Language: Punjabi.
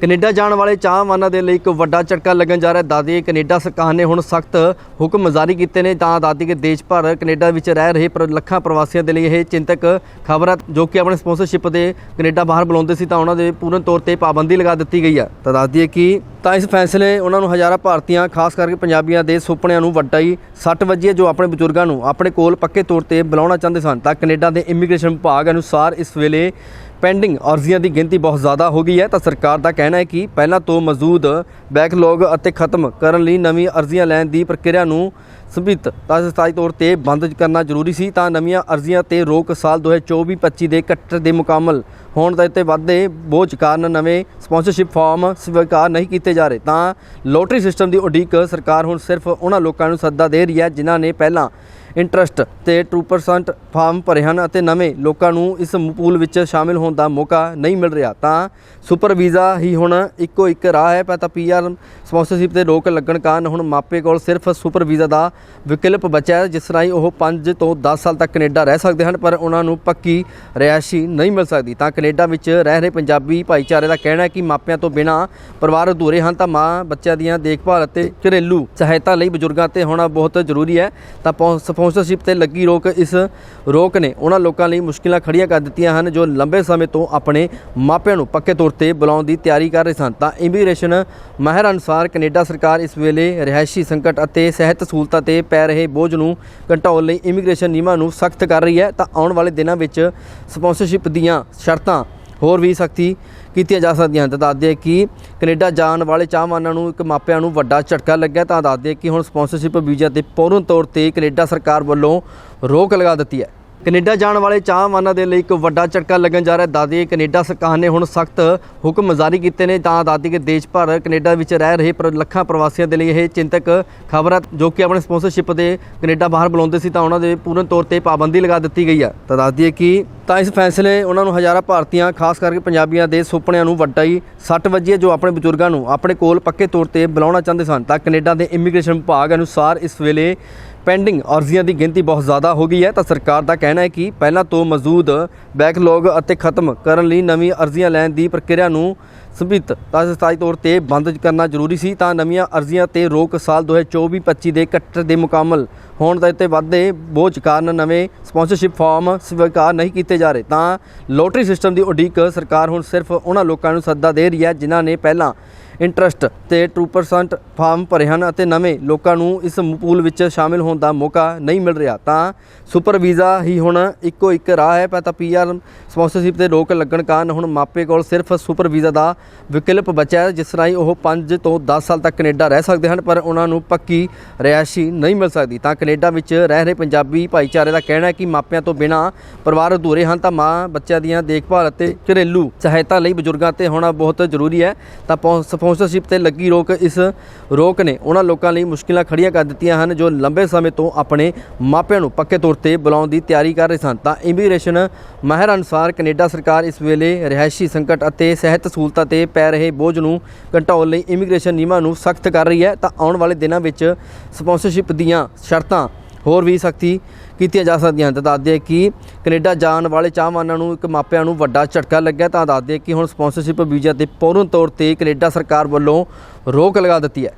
ਕੈਨੇਡਾ ਜਾਣ ਵਾਲੇ ਚਾਹਵਾਨਾਂ ਦੇ ਲਈ ਇੱਕ ਵੱਡਾ ਝਟਕਾ ਲੱਗਣ ਜਾ ਰਿਹਾ ਹੈ। ਦਾਦੀ ਕੈਨੇਡਾ ਸਰਕਾਰ ਨੇ ਹੁਣ ਸਖਤ ਹੁਕਮ ਜਾਰੀ ਕੀਤੇ ਨੇ, ਤਾਂ ਦਾਦੀ ਕੇ ਦੇਸ਼ ਭਰ ਕੈਨੇਡਾ ਵਿੱਚ ਰਹਿ ਰਹੇ ਪਰ ਲੱਖਾਂ ਪ੍ਰਵਾਸੀਆਂ ਦੇ ਲਈ ਇਹ ਚਿੰਤਕ ਖਬਰ ਹੈ ਜੋ ਕਿ ਆਪਣੇ ਸਪਾਂਸਰਸ਼ਿਪ ਦੇ ਕੈਨੇਡਾ ਬਾਹਰ ਬੁਲਾਉਂਦੇ ਸੀ ਤਾਂ ਉਹਨਾਂ ਦੇ ਪੂਰਨ ਤੌਰ ਤੇ ਪਾਬੰਦੀ ਲਗਾ ਦਿੱਤੀ ਗਈ ਹੈ। ਤਾਂ ਦੱਸਦੀ ਹੈ ਕਿ? ਤਾਂ ਇਸ ਫੈਸਲੇ ਉਹਨਾਂ ਨੂੰ ਹਜ਼ਾਰਾਂ ਭਾਰਤੀਆਂ, ਖਾਸ ਕਰਕੇ ਪੰਜਾਬੀਆਂ ਦੇ ਸੁਪਨਿਆਂ ਨੂੰ ਵੱਡਾ ਹੀ ਸੱਟ ਵੱਜੀ ਹੈ, ਜੋ ਆਪਣੇ ਬਜ਼ੁਰਗਾਂ ਨੂੰ ਆਪਣੇ ਕੋਲ ਪੱਕੇ ਤੌਰ ਤੇ ਬੁਲਾਉਣਾ ਚਾਹੁੰਦੇ ਸਨ। ਤਾਂ ਕੈਨੇਡਾ ਦੇ ਇਮੀਗ੍ਰੇਸ਼ਨ ਵਿਭਾਗ ਅਨੁਸਾਰ ਇਸ ਵੇਲੇ ਪੈਂਡਿੰਗ ਅਰਜ਼ੀਆਂ ਦੀ ਗਿਣਤੀ ਬਹੁਤ ਜ਼ਿਆਦਾ ਹੋ ਗਈ ਹੈ, ਤਾਂ ਸਰਕਾਰ ਦਾ ਕਹਿਣਾ ਹੈ ਕਿ ਪਹਿਲਾਂ ਤੋਂ ਮੌਜੂਦ ਬੈਕਲੌਗ ਅਤੇ ਖਤਮ ਕਰਨ ਲਈ ਨਵੀਂ ਅਰਜ਼ੀਆਂ ਲੈਣ ਦੀ ਪ੍ਰਕਿਰਿਆ ਨੂੰ ਸੰਭਿਤ ਤਾਂ ਸਥਾਈ ਤੌਰ ਤੇ ਬੰਦ ਕਰਨਾ ਜ਼ਰੂਰੀ ਸੀ, ਤਾਂ ਨਵੀਆਂ ਅਰਜ਼ੀਆਂ ਤੇ ਰੋਕ ਸਾਲ 2024-25 ਦੇ ਕੱਟ ਦੇ ਮੁਕੰਮਲ ਹੋਣ ਦੇ ਉੱਤੇ ਵਾਧੇ ਬੋਝ ਕਾਰਨ ਨਵੇਂ ਸਪਾਂਸਰਸ਼ਿਪ ਫਾਰਮ ਸਵੀਕਾਰ ਨਹੀਂ ਕੀਤੇ ਜਾ ਰਹੇ। ਤਾਂ ਲੋਟਰੀ ਸਿਸਟਮ ਦੀ ਉਡੀਕ ਸਰਕਾਰ ਹੁਣ ਸਿਰਫ ਉਹਨਾਂ ਲੋਕਾਂ ਨੂੰ ਸੱਦਾ ਦੇ ਰਹੀ ਹੈ ਜਿਨ੍ਹਾਂ ਨੇ ਪਹਿਲਾਂ ਇੰਟਰਸਟ ਤੇ 2% ਫਾਰਮ ਭਰੇ ਹਨ ਅਤੇ ਨਵੇਂ ਲੋਕਾਂ ਨੂੰ ਇਸ ਪੂਲ ਵਿੱਚ ਸ਼ਾਮਿਲ ਹੋਣ ਦਾ ਮੌਕਾ ਨਹੀਂ ਮਿਲ ਰਿਹਾ। ਤਾਂ ਸੁਪਰ ਵੀਜ਼ਾ ਹੀ ਹੁਣ ਇੱਕੋ ਇੱਕ ਰਾਹ ਹੈ ਪਰ ਤਾਂ ਪੀਆਰ ਸਪਾਂਸਰਸ਼ਿਪ ਤੇ ਰੋਕ ਲੱਗਣ ਕਾਰਨ ਹੁਣ ਮਾਪੇ ਕੋਲ ਸਿਰਫ ਸੁਪਰ ਵੀਜ਼ਾ ਦਾ ਵਿਕਲਪ ਬਚਿਆ ਹੈ, ਜਿਸ ਰਾਹੀਂ ਉਹ 5 ਤੋਂ 10 ਸਾਲ ਤੱਕ ਕੈਨੇਡਾ ਰਹਿ ਸਕਦੇ ਹਨ, ਪਰ ਉਹਨਾਂ ਨੂੰ ਪੱਕੀ ਰਿਹਾਇਸ਼ੀ ਨਹੀਂ ਮਿਲ ਸਕਦੀ। ਤਾਂ ਕੈਨੇਡਾ ਵਿੱਚ ਰਹਿ ਰਹੇ ਪੰਜਾਬੀ ਭਾਈਚਾਰੇ ਦਾ ਕਹਿਣਾ ਹੈ ਕਿ ਮਾਪਿਆਂ ਤੋਂ ਬਿਨਾਂ ਪਰਿਵਾਰ ਅਧੂਰੇ ਹਨ, ਤਾਂ ਮਾਂ ਬੱਚਿਆਂ ਦੀਆਂ ਦੇਖਭਾਲ ਅਤੇ ਘਰੇਲੂ ਸਹਾਇਤਾ ਲਈ ਬਜ਼ੁਰਗਾਂ ਤੇ ਹੋਣਾ ਬਹੁਤ ਜ਼ਰੂਰੀ ਹੈ। ਤਾਂ ਪੌ- ਸਪਾਂਸਰਸ਼ਿਪ ਤੇ ਲੱਗੀ ਰੋਕ, ਇਸ ਰੋਕ ਨੇ ਉਹਨਾਂ ਲੋਕਾਂ ਲਈ ਮੁਸ਼ਕਿਲਾਂ ਖੜੀਆਂ ਕਰ ਦਿੱਤੀਆਂ ਹਨ ਜੋ ਲੰਬੇ ਸਮੇਂ ਤੋਂ ਆਪਣੇ ਮਾਪਿਆਂ ਨੂੰ ਪੱਕੇ ਤੌਰ ਤੇ ਬੁਲਾਉਣ ਦੀ ਤਿਆਰੀ ਕਰ ਰਹੇ ਸਨ। ਤਾਂ ਇਮੀਗ੍ਰੇਸ਼ਨ ਮਾਹਿਰ ਅਨੁਸਾਰ ਕੈਨੇਡਾ ਸਰਕਾਰ ਇਸ ਵੇਲੇ ਰਿਹਾਇਸ਼ੀ ਸੰਕਟ ਅਤੇ ਸਿਹਤ ਸਹੂਲਤਾਂ ਤੇ ਪੈ ਰਹੇ ਬੋਝ ਨੂੰ ਘਟਾਉਣ ਲਈ ਇਮੀਗ੍ਰੇਸ਼ਨ ਨਿਯਮਾਂ ਨੂੰ ਸਖਤ ਕਰ ਰਹੀ ਹੈ। ਤਾਂ ਆਉਣ ਵਾਲੇ ਦਿਨਾਂ ਵਿੱਚ ਸਪਾਂਸਰਸ਼ਿਪ ਦੀਆਂ ਸ਼ਰਤਾਂ ਹੋਰ ਵੀ ਸਖਤੀ ਕੀਤੀਆਂ ਜਾ ਸਕਦੀਆਂ ਹਨ। ਤਾਂ ਦੱਸਦੇ ਕਿ ਕੈਨੇਡਾ ਜਾਣ ਵਾਲੇ ਚਾਹਵਾਨਾਂ ਨੂੰ ਇੱਕ ਮਾਪਿਆਂ ਨੂੰ ਵੱਡਾ ਝਟਕਾ ਲੱਗਿਆ। ਤਾਂ ਦੱਸਦੇ ਕਿ ਹੁਣ ਸਪਾਂਸਰਸ਼ਿਪ ਵੀਜ਼ਾ ਤੇ ਪੂਰਨ ਤੌਰ ਤੇ ਕੈਨੇਡਾ ਸਰਕਾਰ ਵੱਲੋਂ ਰੋਕ ਲਗਾ ਦਿੱਤੀ ਹੈ। ਕੈਨੇਡਾ ਜਾਣ ਵਾਲੇ ਚਾਹਵਾਨਾਂ ਦੇ ਲਈ ਇੱਕ ਵੱਡਾ ਝਟਕਾ ਲੱਗਣ ਜਾ ਰਿਹਾ। ਦਾਦੀ ਕੈਨੇਡਾ ਸਰਕਾਰ ਨੇ ਹੁਣ ਸਖਤ ਹੁਕਮ ਜਾਰੀ ਕੀਤੇ ਨੇ, ਤਾਂ ਦਾਦੀ ਕੇ ਦੇਸ਼ ਭਰ ਕੈਨੇਡਾ ਵਿੱਚ ਰਹਿ ਰਹੇ ਪਰ ਲੱਖਾਂ ਪ੍ਰਵਾਸੀਆਂ ਦੇ ਲਈ ਇਹ ਚਿੰਤਕ ਖਬਰ ਹੈ ਜੋ ਕਿ ਆਪਣੇ ਸਪਾਂਸਰਸ਼ਿਪ ਦੇ ਕੈਨੇਡਾ ਬਾਹਰ ਬੁਲਾਉਂਦੇ ਸੀ, ਤਾਂ ਉਹਨਾਂ ਦੇ ਪੂਰਨ ਤੌਰ ਤੇ ਪਾਬੰਦੀ ਲਗਾ ਦਿੱਤੀ ਗਈ ਹੈ ਤਾਂ ਦੱਸਦੀ ਹੈ ਕਿ? ਤਾਂ ਇਸ ਫੈਸਲੇ ਉਹਨਾਂ ਨੂੰ ਹਜ਼ਾਰਾਂ ਭਾਰਤੀਆਂ, ਖਾਸ ਕਰਕੇ ਪੰਜਾਬੀਆਂ ਦੇ ਸੁਪਨਿਆਂ ਨੂੰ ਵੱਡਾ ਹੀ ਸੱਟ ਵੱਜੀ ਹੈ, ਜੋ ਆਪਣੇ ਬਜ਼ੁਰਗਾਂ ਨੂੰ ਆਪਣੇ ਕੋਲ ਪੱਕੇ ਤੌਰ ਤੇ ਬੁਲਾਉਣਾ ਚਾਹੁੰਦੇ ਸਨ। ਤਾਂ ਕੈਨੇਡਾ ਦੇ ਇਮੀਗ੍ਰੇਸ਼ਨ ਵਿਭਾਗ ਅਨੁਸਾਰ ਇਸ ਵੇਲੇ ਪੈਂਡਿੰਗ ਅਰਜ਼ੀਆਂ ਦੀ ਗਿਣਤੀ ਬਹੁਤ ਜ਼ਿਆਦਾ ਹੋ ਗਈ ਹੈ, ਤਾਂ ਸਰਕਾਰ ਦਾ ਕਹਿਣਾ ਹੈ ਕਿ ਪਹਿਲਾਂ ਤੋਂ ਮੌਜੂਦ ਬੈਕਲੌਗ ਅਤੇ ਖਤਮ ਕਰਨ ਲਈ ਨਵੀਂ ਅਰਜ਼ੀਆਂ ਲੈਣ ਦੀ ਪ੍ਰਕਿਰਿਆ ਨੂੰ ਸੰਭਿਤ ਤਾਂ ਸਥਾਈ ਤੌਰ ਤੇ ਬੰਦ ਕਰਨਾ ਜ਼ਰੂਰੀ ਸੀ, ਤਾਂ ਨਵੀਆਂ ਅਰਜ਼ੀਆਂ ਤੇ ਰੋਕ ਸਾਲ 2024-25 ਦੇ ਕੱਟ ਦੇ ਮੁਕੰਮਲ ਹੋਣ ਦੇ ਉੱਤੇ ਵਾਧੇ ਬੋਝ ਕਾਰਨ ਨਵੇਂ ਸਪਾਂਸਰਸ਼ਿਪ ਫਾਰਮ ਸਵੀਕਾਰ ਨਹੀਂ ਕੀਤੇ ਜਾ ਰਹੇ। ਤਾਂ ਲੋਟਰੀ ਸਿਸਟਮ ਦੀ ਉਡੀਕ ਸਰਕਾਰ ਹੁਣ ਸਿਰਫ ਉਹਨਾਂ ਲੋਕਾਂ ਨੂੰ ਸੱਦਾ ਦੇ ਰਹੀ ਹੈ ਜਿਨ੍ਹਾਂ ਨੇ ਪਹਿਲਾਂ ਇੰਟਰਸਟ ਤੇ 2% ਫਾਰਮ ਭਰੇ ਹਨ ਅਤੇ ਨਵੇਂ ਲੋਕਾਂ ਨੂੰ ਇਸ ਪੂਲ ਵਿੱਚ ਸ਼ਾਮਿਲ ਹੋਣ ਦਾ ਮੌਕਾ ਨਹੀਂ ਮਿਲ ਰਿਹਾ। ਤਾਂ ਸੁਪਰ ਵੀਜ਼ਾ ਹੀ ਹੁਣ ਇੱਕੋ ਇੱਕ ਰਾਹ ਹੈ। ਪਰ ਤਾਂ ਪੀਆਰ ਸਪਾਂਸਰਸ਼ਿਪ ਤੇ ਰੋਕ ਲੱਗਣ ਕਾਰਨ ਹੁਣ ਮਾਪੇ ਕੋਲ ਸਿਰਫ ਸੁਪਰ ਵੀਜ਼ਾ ਦਾ ਵਿਕਲਪ ਬਚਿਆ ਹੈ, ਜਿਸ ਰਾਹੀਂ ਉਹ 5 ਤੋਂ 10 ਸਾਲ ਤੱਕ ਕੈਨੇਡਾ ਰਹਿ ਸਕਦੇ ਹਨ, ਪਰ ਉਹਨਾਂ ਨੂੰ ਪੱਕੀ ਰਿਹਾਇਸ਼ੀ ਨਹੀਂ ਮਿਲ ਸਕਦੀ। ਤਾਂ ਕੈਨੇਡਾ ਵਿੱਚ ਰਹਿ ਰਹੇ ਪੰਜਾਬੀ ਭਾਈਚਾਰੇ ਦਾ ਕਹਿਣਾ ਹੈ ਕਿ ਮਾਪਿਆਂ ਤੋਂ ਬਿਨਾਂ ਪਰਿਵਾਰ ਅਧੂਰੇ ਹਨ, ਤਾਂ ਮਾਂ ਬੱਚਿਆਂ ਦੀਆਂ ਦੇਖਭਾਲ ਅਤੇ ਘਰੇਲੂ ਸਹਾਇਤਾ ਲਈ ਬਜ਼ੁਰਗਾਂ ਤੇ ਹੋਣਾ ਬਹੁਤ ਜ਼ਰੂਰੀ ਹੈ। ਤਾਂ ਪੌ- ਸਪਾਂਸਰਸ਼ਿਪ ਤੇ ਲੱਗੀ ਰੋਕ ਇਸ ਰੋਕ ਨੇ ਉਹਨਾਂ ਲੋਕਾਂ ਲਈ ਮੁਸ਼ਕਿਲਾਂ ਖੜੀਆਂ ਕਰ ਦਿੱਤੀਆਂ ਹਨ ਜੋ ਲੰਬੇ ਸਮੇਂ ਤੋਂ ਆਪਣੇ ਮਾਪਿਆਂ ਨੂੰ ਪੱਕੇ ਤੌਰ ਤੇ ਬੁਲਾਉਣ ਦੀ ਤਿਆਰੀ ਕਰ ਰਹੇ ਸਨ। ਤਾਂ ਇਮੀਗ੍ਰੇਸ਼ਨ ਮਾਹਿਰ ਅਨੁਸਾਰ ਕੈਨੇਡਾ ਸਰਕਾਰ ਇਸ ਵੇਲੇ ਰਿਹਾਇਸ਼ੀ ਸੰਕਟ ਅਤੇ ਸਿਹਤ ਸਹੂਲਤਾਂ ਤੇ ਪੈ ਰਹੇ ਬੋਝ ਨੂੰ ਘਟਾਉਣ ਲਈ ਇਮੀਗ੍ਰੇਸ਼ਨ ਨਿਯਮਾਂ ਨੂੰ ਸਖਤ ਕਰ ਰਹੀ ਹੈ। ਤਾਂ ਆਉਣ ਵਾਲੇ ਦਿਨਾਂ ਵਿੱਚ ਸਪਾਂਸਰਸ਼ਿਪ ਦੀਆਂ ਸ਼ਰਤਾਂ ਹੋਰ ਵੀ ਸਖਤੀ ਕੀਤੀਆਂ ਜਾ ਸਕਦੀਆਂ ਹਨ। ਤਾਂ ਦੱਸਦੇ ਕਿ ਕੈਨੇਡਾ ਜਾਣ ਵਾਲੇ ਚਾਹਵਾਨਾਂ ਨੂੰ ਇੱਕ ਮਾਪਿਆਂ ਨੂੰ ਵੱਡਾ ਝਟਕਾ ਲੱਗਿਆ। ਤਾਂ ਦੱਸਦੇ ਕਿ ਹੁਣ ਸਪਾਂਸਰਸ਼ਿਪ ਵੀਜ਼ਾ ਤੇ ਪੂਰਨ ਤੌਰ ਤੇ ਕੈਨੇਡਾ ਸਰਕਾਰ ਵੱਲੋਂ ਰੋਕ ਲਗਾ ਦਿੱਤੀ ਹੈ।